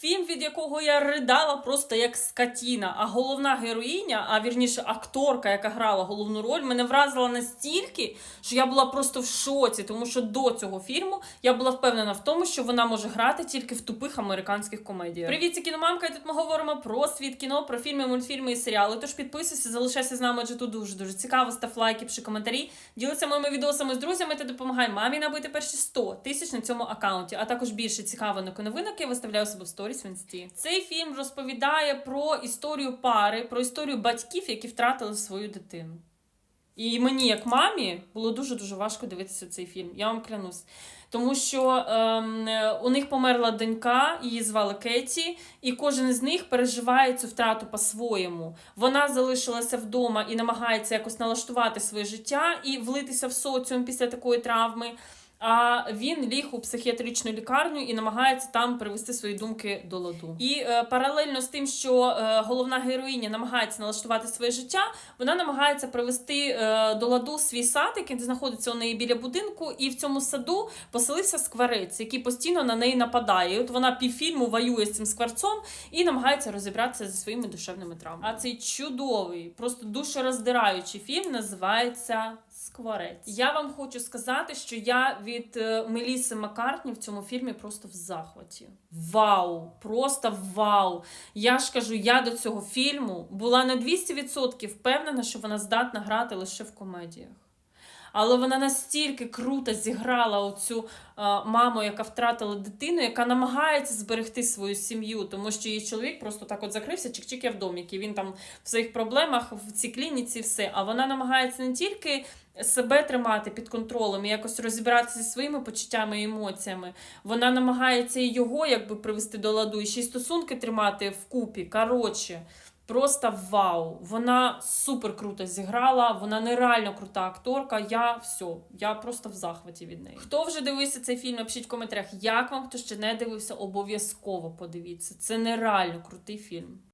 Фільм, від якого я ридала просто як скотіна. А головна героїня, а вірніше акторка, яка грала головну роль, мене вразила настільки, що я була просто в шоці, тому що до цього фільму я була впевнена в тому, що вона може грати тільки в тупих американських комедіях. Привіт, це кіномамка, і тут ми говоримо про світ кіно, про фільми, мультфільми і серіали. Тож підписуйся, залишайся з нами, адже тут дуже дуже цікаво. Став лайки, пиши коментарі, ділися моїми відосами з друзями та допомагай мамі набити перші 100 тисяч на цьому аккаунті, а також більше цікавих новинок я виставляю себе в сторіс в інсті. Цей фільм розповідає про історію пари, про історію батьків, які втратили свою дитину. І мені, як мамі, було дуже дуже важко дивитися цей фільм. Я вам клянусь. Тому що ем, у них померла донька, її звали Кеті, і кожен із них переживає цю втрату по-своєму. Вона залишилася вдома і намагається якось налаштувати своє життя і влитися в соціум після такої травми. А він ліг у психіатричну лікарню і намагається там привести свої думки до ладу. І е, паралельно з тим, що е, головна героїня намагається налаштувати своє життя, вона намагається привести е, до ладу свій сад, який знаходиться у неї біля будинку, і в цьому саду поселився скварець, який постійно на неї нападає. І от вона півфільму воює з цим скворцом і намагається розібратися зі своїми душевними травмами. А цей чудовий, просто душероздираючий фільм називається Скворець. Я вам хочу сказати, що я від е, Меліси Маккартні в цьому фільмі просто в захваті. Вау! Просто вау! Я ж кажу, я до цього фільму була на 200% впевнена, що вона здатна грати лише в комедіях. Але вона настільки круто зіграла оцю е, маму, яка втратила дитину, яка намагається зберегти свою сім'ю, тому що її чоловік просто так от закрився, чик-чик, я в доміки. Він там в своїх проблемах в цій клініці, все. А вона намагається не тільки себе тримати під контролем і якось розібратися зі своїми почуттями і емоціями. Вона намагається і його якби привести до ладу, і ще й стосунки тримати вкупі. Коротше. Просто вау! Вона супер круто зіграла, вона нереально крута акторка. Я все, я просто в захваті від неї. Хто вже дивився цей фільм? Напишіть в коментарях, як вам хто ще не дивився, обов'язково подивіться. Це нереально крутий фільм.